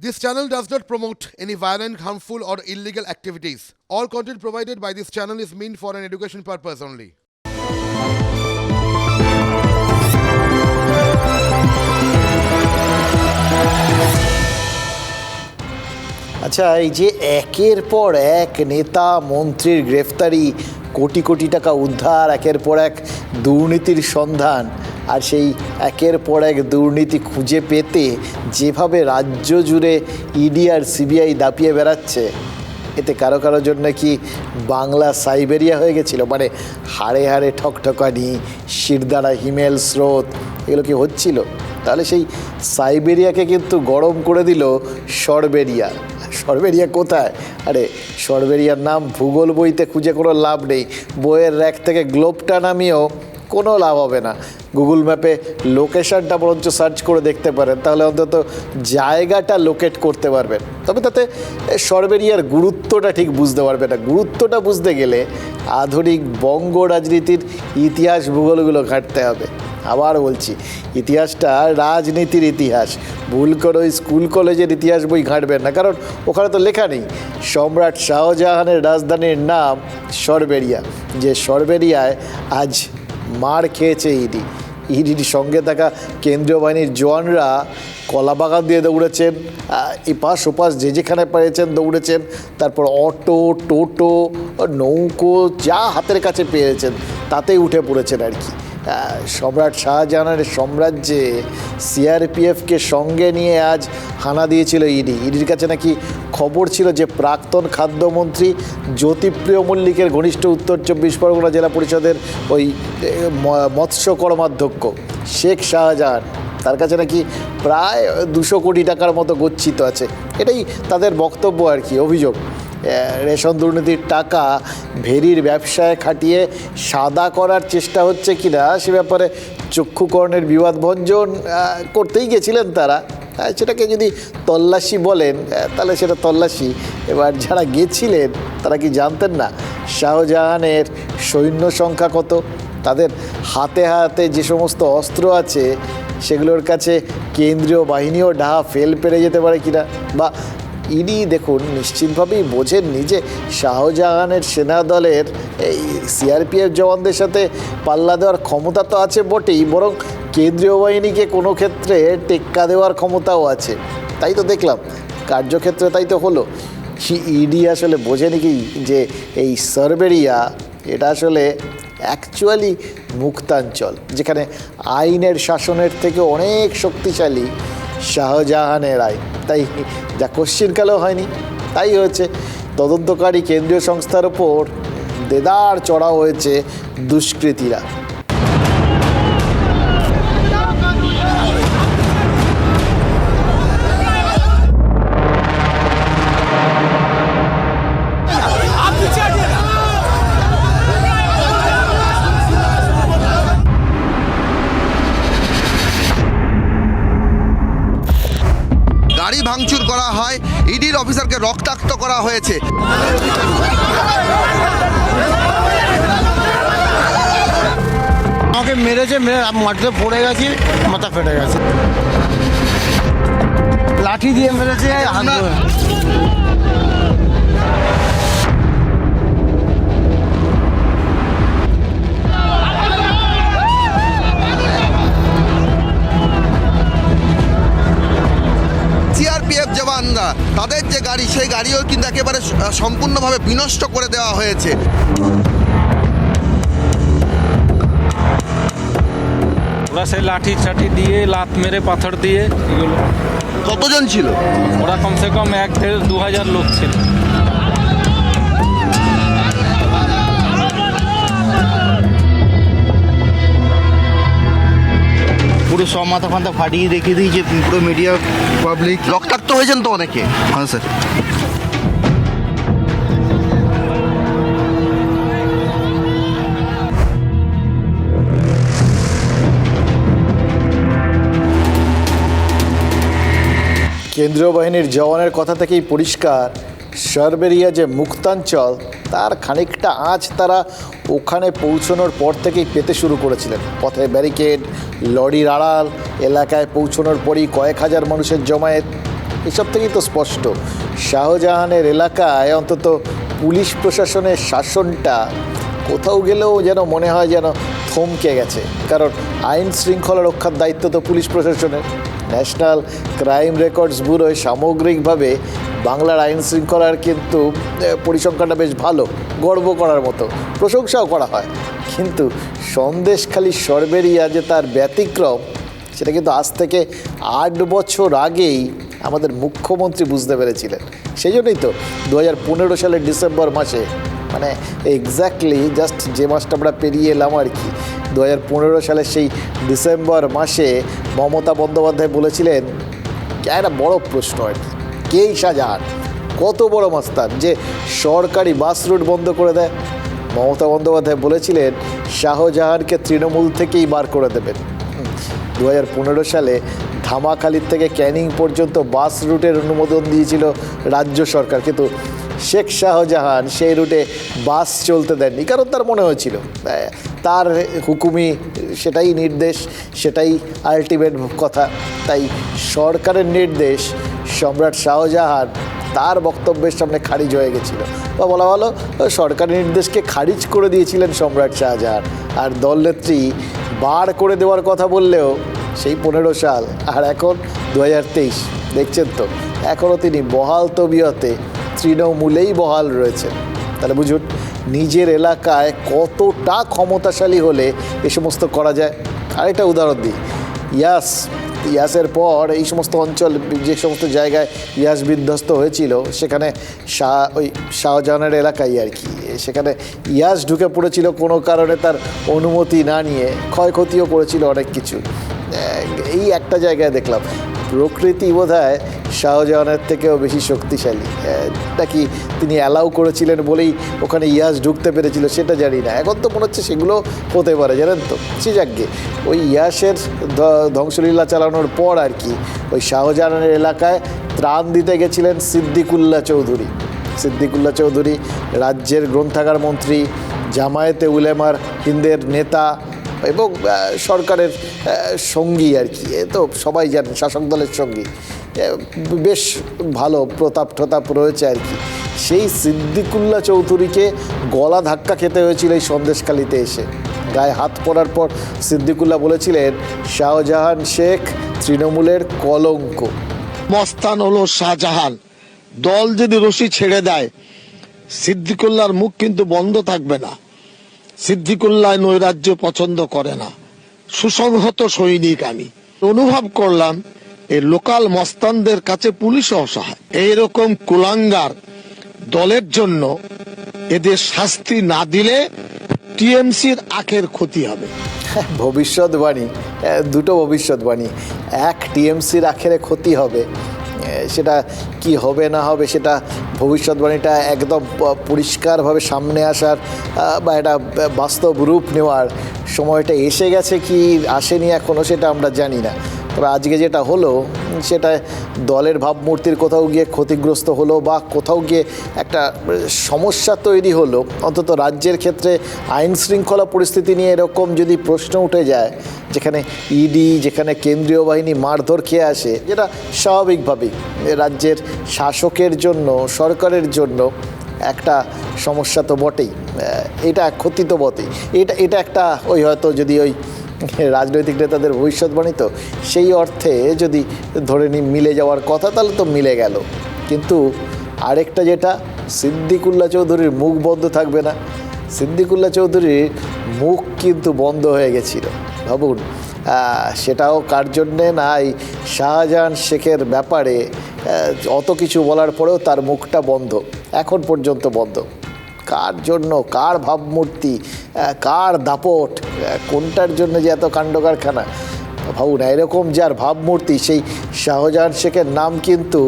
This channel does not promote any violent, harmful, or illegal activities. All content provided by this channel is meant for an education purpose only. আচ্ছা এই যে একের পর এক নেতা মন্ত্রীর গ্রেফতারি কোটি কোটি টাকা উদ্ধার একের পর এক দুর্নীতির সন্ধান আর সেই একের পর এক দুর্নীতি খুঁজে পেতে যেভাবে রাজ্য জুড়ে ইডি আর সিবিআই দাপিয়ে বেড়াচ্ছে, এতে কারও কারোর জন্য কি বাংলা সাইবেরিয়া হয়ে গেছিল? মানে হাড়ে হাড়ে ঠকঠকানি, শিরদাঁড়া, হিমেল স্রোত, এগুলো কি হচ্ছিল? তাহলে সেই সাইবেরিয়াকে কিন্তু গরম করে দিল সরবেরিয়া। সরবেরিয়া কোথায়? আরে, সরবেরিয়ার নাম ভূগোল বইতে খুঁজে কোনো লাভ নেই। বইয়ের র্যাক থেকে গ্লোবটা নামিয়েও কোনো লাভ হবে না। গুগল ম্যাপে লোকেশনটা বরঞ্চ সার্চ করে দেখতে পারেন, তাহলে অন্তত জায়গাটা লোকেট করতে পারবেন। তবে তাতে সরবেরিয়ার গুরুত্বটা ঠিক বুঝতে পারবে না। গুরুত্বটা বুঝতে গেলে আধুনিক বঙ্গ রাজনীতির ইতিহাস ভূগোলগুলো ঘাঁটতে হবে। আবার বলছি, ইতিহাসটা রাজনীতির ইতিহাস। ভুল করে ওই স্কুল কলেজের ইতিহাস বই ঘাঁটবেন না, কারণ ওখানে তো লেখা নেই। সম্রাট শাহজাহানের রাজধানীর নাম সরবেরিয়া। যে সরবেরিয়ায় আজ মার খেয়েছে ইডি। ইডির সঙ্গে থাকা কেন্দ্রীয় বাহিনীর জওয়ানরা কলাবাগান দিয়ে দৌড়েছেন এপাশ ওপাশ যে যেখানে পেয়েছেন দৌড়েছেন, তারপর অটো, টোটো, নৌকো, যা হাতের কাছে পেয়েছেন, তাতেই উঠে পড়েছেন আর কি। সম্রাট শাহজাহানের সাম্রাজ্যে সিআরপিএফকে সঙ্গে নিয়ে আজ হানা দিয়েছিল ইডি। ইডির কাছে নাকি খবর ছিল যে প্রাক্তন খাদ্যমন্ত্রী জ্যোতিপ্রিয় মল্লিকের ঘনিষ্ঠ উত্তর চব্বিশ পরগনা জেলা পরিষদের ওই মৎস্য কর্মাধ্যক্ষ শেখ শাহজাহান। তার কাছে নাকি প্রায় দুশো কোটি টাকার মতো গচ্ছিত আছে। এটাই তাদের বক্তব্য আর কি, অভিযোগ। রেশন দুর্নীতির টাকা ভেরির ব্যবসায় খাটিয়ে সাদা করার চেষ্টা হচ্ছে কিনা সে ব্যাপারে চক্ষুকর্ণের বিবাদ ভঞ্জন করতেই গেছিলেন তারা। সেটাকে যদি তল্লাশি বলেন তাহলে সেটা তল্লাশি। এবার যারা গেছিলেন, তারা কি জানতেন না শাহজাহানের সৈন্য সংখ্যা কত? তাদের হাতে হাতে যে সমস্ত অস্ত্র আছে, সেগুলোর কাছে কেন্দ্রীয় বাহিনীও ডাহা ফেল পেরে যেতে পারে কিনা? বা ইডি দেখুন, নিশ্চিতভাবেই বোঝেন নিজে। শাহজাহানের সেনা দলের এই সিআরপিএফ জওয়ানদের সাথে পাল্লা দেওয়ার ক্ষমতা তো আছে বটেই, বরং কেন্দ্রীয় বাহিনীকে কোনো ক্ষেত্রে টেক্কা দেওয়ার ক্ষমতাও আছে। তাই তো দেখলাম, কার্যক্ষেত্রে তাই তো হলো। ইডি আসলে বোঝেনি কি যে এই সার্বেরিয়া, এটা আসলে অ্যাকচুয়ালি মুক্তাঞ্চল, যেখানে আইনের শাসনের থেকে অনেক শক্তিশালী শাহজাহানের আইন। তাই যা কোশ্চিনকালেও হয়নি। তাই হয়েছে তদন্তকারী কেন্দ্রীয় সংস্থার ওপর দেদার চড়া হয়েছে দুষ্কৃতীরা। করা হয় ইডির অফিসারকে রক্তাক্ত করা হয়েছে। আমাকে মেরেছে মেরে মাটিতে পড়ে গেছি মাথা ফেটে গেছে। লাঠি দিয়ে মেরেছে যে গাড়ি সেই গাড়িও কিন্তু একেবারে সম্পূর্ণভাবে বিনষ্ট করে দেওয়া হয়েছে। ওরা সেই লাঠি ছাঠি দিয়ে লাত মেরে পাথর দিয়ে এগুলো কতজন ছিল? ওরা কমসে কম এক দেড় দু হাজার লোক ছিল। পুরো সব মাথা ফান্তা ফাটিয়ে রেখে দিয়েছে পুরো মিডিয়া পাবলিক রক্তাক্ত হয়েছেন তো অনেকে। হ্যাঁ স্যার কেন্দ্রীয় বাহিনীর জওয়ানের কথা থেকেই পরিষ্কার, সার্বেরিয়া যে মুক্তাঞ্চল তার খানিকটা আঁচ তারা ওখানে পৌঁছানোর পর থেকেই পেতে শুরু করেছিলেন। পথে ব্যারিকেড, লরির আড়াল, এলাকায় পৌঁছানোর পরই কয়েক হাজার মানুষের জমায়েত। এসব থেকেই তো স্পষ্ট, শাহজাহানের এলাকায় অন্তত পুলিশ প্রশাসনের শাসনটা কোথাও গেলেও যেন মনে হয় যেন থমকে গেছে। কারণ আইন শৃঙ্খলা রক্ষার দায়িত্ব তো পুলিশ প্রশাসনের। ন্যাশনাল ক্রাইম রেকর্ডস ব্যুরোয় সামগ্রিকভাবে বাংলার আইন শৃঙ্খলার কিন্তু পরিসংখ্যানটা বেশ ভালো, গর্ব করার মতো, প্রশংসাও করা হয়। কিন্তু সন্দেশখালী সরবেরিয়া যে তার ব্যতিক্রম, সেটা কিন্তু আজ থেকে আট বছর আগেই আমাদের মুখ্যমন্ত্রী বুঝতে পেরেছিলেন। সেই জন্যই তো দু হাজার পনেরো সালের ডিসেম্বর মাসে মানে এক্স্যাক্টলি জাস্ট যে মাসটা আমরা পেরিয়ে এলাম আর কি দু হাজার পনেরো সালের সেই ডিসেম্বর মাসে মমতা বন্দ্যোপাধ্যায় বলেছিলেন একটা বড় প্রশ্ন আর কি। কেই শাহজাহান কত বড় মাস্তান যে সরকারি বাস রুট বন্ধ করে দেয়। মমতা বন্দ্যোপাধ্যায় বলেছিলেন, শাহজাহানকে তৃণমূল থেকেই বার করে দেবেন। দু পনেরো সালে ধামাখালির থেকে ক্যানিং পর্যন্ত বাস রুটের অনুমোদন দিয়েছিল রাজ্য সরকার। কিন্তু শেখ শাহজাহান সেই রুটে বাস চলতে দেননি, কারণ তার মনে হয়েছিল তার হুকুমি সেটাই নির্দেশ, সেটাই আলটিমেট কথা। তাই সরকারের নির্দেশ সম্রাট শাহজাহান তার বক্তব্যের সামনে খারিজ হয়ে গেছিল। বা বলা ভালো, সরকারি নির্দেশকে খারিজ করে দিয়েছিলেন সম্রাট শাহজাহান। আর দলনেত্রী বার করে দেওয়ার কথা বললেও সেই পনেরো সাল, আর এখন দু হাজার তেইশ, দেখছেন তো? এখনও তিনি বহাল তবিয়তে, তৃণমূলেই বহাল রয়েছেন। তাহলে বুঝুন, নিজের এলাকায় কতটা ক্ষমতাশালী হলে এ সমস্ত করা যায়? আরেকটা উদাহরণ দিই। ইয়াস ইয়াসের পর এই সমস্ত অঞ্চল, যে সমস্ত জায়গায় ইয়াস বিধ্বস্ত হয়েছিল, সেখানে শাহ, ওই শাহজাহানের এলাকায় আর কি। সেখানে ইয়াস ঢুকে পড়েছিল কোনো কারণে তার অনুমতি না নিয়ে, ক্ষয়ক্ষতিও করেছিল অনেক কিছু। এই একটা জায়গায় দেখলাম। প্রকৃতি বোধ হয় শাহজাহানের থেকেও বেশি শক্তিশালী। নাকি তিনি অ্যালাউ করেছিলেন বলেই ওখানে ইয়াস ঢুকতে পেরেছিল সেটা জানি না। এখন তো মনে হচ্ছে সেগুলো হতে পারে, জানেন তো? সে যাকগে। ওই ইয়াসের ধ্ব- ধ্বংসলীলা চালানোর পর আর কি ওই শাহজাহানের এলাকায় ত্রাণ দিতে গেছিলেন সিদ্দিকুল্লা চৌধুরী। সিদ্দিকুল্লাহ চৌধুরী রাজ্যের গ্রন্থাগার মন্ত্রী, জামায়াতে উলেমার হিন্দের নেতা এবং সরকারের সঙ্গী আর কি। এ তো সবাই জানেন শাসক দলের সঙ্গী। বেশ ভালো প্রতাপ ঠতাপ রয়েছে আর কি। সেই সিদ্দিকুল্লা চৌধুরীকে গলা ধাক্কা খেতে হয়েছিল এই সন্দেশখালিতে এসে। গায়ে হাত পড়ার পর সিদ্দিকুল্লাহ বলেছিলেন, শাহজাহান শেখ তৃণমূলের কলঙ্ক। মস্তান হলো শাহজাহান। দল যদি রশি ছেড়ে দেয়, সিদ্দিকুল্লার মুখ কিন্তু বন্ধ থাকবে না। সিদ্দিকুল্লাহ নৈরাজ্য পছন্দ করে না। সুসংহত সৈনিক আমি। অনুভব করলাম এই লোকাল মস্তানদের কাছে পুলিশ অসহায়। এইরকম কুলাঙ্গার দলের জন্য এদের শাস্তি না দিলে টিএমসির আখের ক্ষতি হবে। ভবিষ্যৎবাণী দুটো ভবিষ্যৎবাণী। এক টিএমসির আখেরে ক্ষতি হবে সেটা কি হবে, না হবে, সেটা ভবিষ্যৎবাণীটা একদম পরিষ্কারভাবে সামনে আসার বা এটা বাস্তব রূপ নেওয়ার সময়টা এসে গেছে কি আসেনি এখনও সেটা আমরা জানি না। তবে আজকে যেটা হলো, সেটা দলের ভাবমূর্তির কোথাও গিয়ে ক্ষতিগ্রস্ত হলো বা কোথাও গিয়ে একটা সমস্যা তৈরি হলো, অন্তত রাজ্যের ক্ষেত্রে আইন শৃঙ্খলা পরিস্থিতি নিয়ে এরকম যদি প্রশ্ন উঠে যায়, যেখানে ইডি যেখানে কেন্দ্রীয় বাহিনী মারধর খেয়ে আসে, যেটা স্বাভাবিকভাবেই রাজ্যের শাসকের জন্য, সরকারের জন্য একটা সমস্যা তো বটেই। এটা ক্ষতি তো বটেই। এটা এটা একটা ওই হয়তো যদি ওই রাজনৈতিক নেতাদের ভবিষ্যৎবাণী তো সেই অর্থে যদি ধরে নি মিলে যাওয়ার কথা, তাহলে তো মিলে গেল। কিন্তু আরেকটা যেটা, সিদ্দিকুল্লাহ চৌধুরীর মুখ বন্ধ থাকবে না। সিদ্দিকুল্লাহ চৌধুরীর মুখ কিন্তু বন্ধ হয়ে গেছিল। ভাবুন সেটাও কার জন্যে না এই শাহজাহান শেখের ব্যাপারে অত কিছু বলার পরেও তার মুখটা বন্ধ, এখন পর্যন্ত বন্ধ। কার জন্য কার ভাবমূর্তি কার দাপট কোনটার জন্য যে এত কাণ্ড কারখানা ভাবুন, এরকম যার ভাবমূর্তি, সেই শাহজাহান শেখের নাম কিন্তু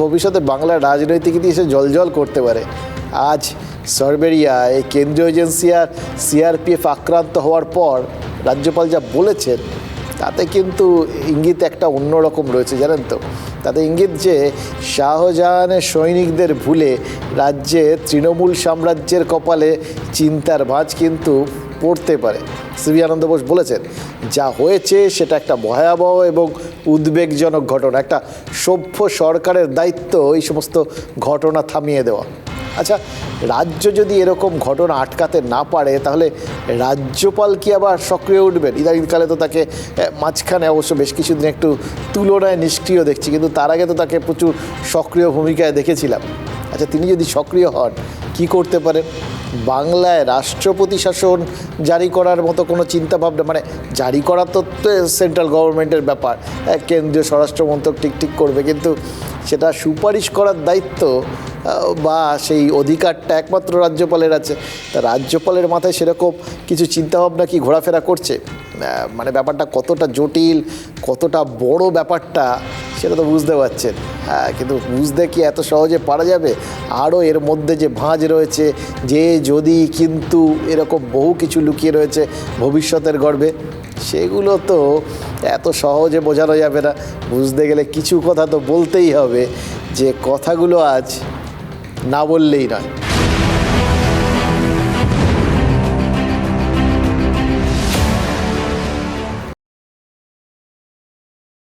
ভবিষ্যতে বাংলার রাজনৈতিক ইতিহাসে জলজল করতে পারে। আজ সরবেরিয়া, এই কেন্দ্রীয় এজেন্সি আর সিআরপিএফ আক্রান্ত হওয়ার পর রাজ্যপাল যা বলেছেন তাতে কিন্তু ইঙ্গিত একটা অন্যরকম রয়েছে, জানেন তো? তাতে ইঙ্গিত যে শাহজাহানের সৈনিকদের ভুলে রাজ্যে তৃণমূল সাম্রাজ্যের কপালে চিন্তার ভাঁজ কিন্তু পড়তে পারে। সিবি আনন্দ বোস বলেছেন, যা হয়েছে সেটা একটা ভয়াবহ এবং উদ্বেগজনক ঘটনা, একটা সভ্য সরকারের দায়িত্ব এই সমস্ত ঘটনা থামিয়ে দেওয়া। আচ্ছা রাজ্য যদি এরকম ঘটনা আটকাতে না পারে, তাহলে রাজ্যপাল কি আবার সক্রিয় উঠবেন? ইদানিংকালে তো তাকে মাঝখানে অবশ্য বেশ কিছুদিন একটু তুলনায় নিষ্ক্রিয় দেখছি, কিন্তু তার আগে তো তাকে প্রচুর সক্রিয় ভূমিকায় দেখেছিলাম। আচ্ছা তিনি যদি সক্রিয় হন, কি করতে পারেন? বাংলায় রাষ্ট্রপতি শাসন জারি করার মতো কোনো চিন্তাভাবনা মানে জারি করা তো সেন্ট্রাল গভর্নমেন্টের ব্যাপার কেন্দ্রীয় স্বরাষ্ট্রমন্ত্রক ঠিক ঠিক করবে, কিন্তু সেটা সুপারিশ করার দায়িত্ব বা সেই অধিকারটা একমাত্র রাজ্যপালের আছে। তা রাজ্যপালের মাথায় সেরকম কিছু চিন্তাভাবনা কি ঘোরাফেরা করছে? মানে ব্যাপারটা কতটা জটিল, কতটা বড় ব্যাপারটা সেটা তো বুঝতে পারছেন। হ্যাঁ কিন্তু বুঝতে কি এত সহজে পারা যাবে? আরও এর মধ্যে যে ভাঁজ রয়েছে, যে যদি কিন্তু এরকম বহু কিছু লুকিয়ে রয়েছে ভবিষ্যতের গর্বে সেগুলো তো এত সহজে বোঝানো যাবে না। বুঝতে গেলে কিছু কথা তো বলতেই হবে যে কথাগুলো আজ না বললেই নয়।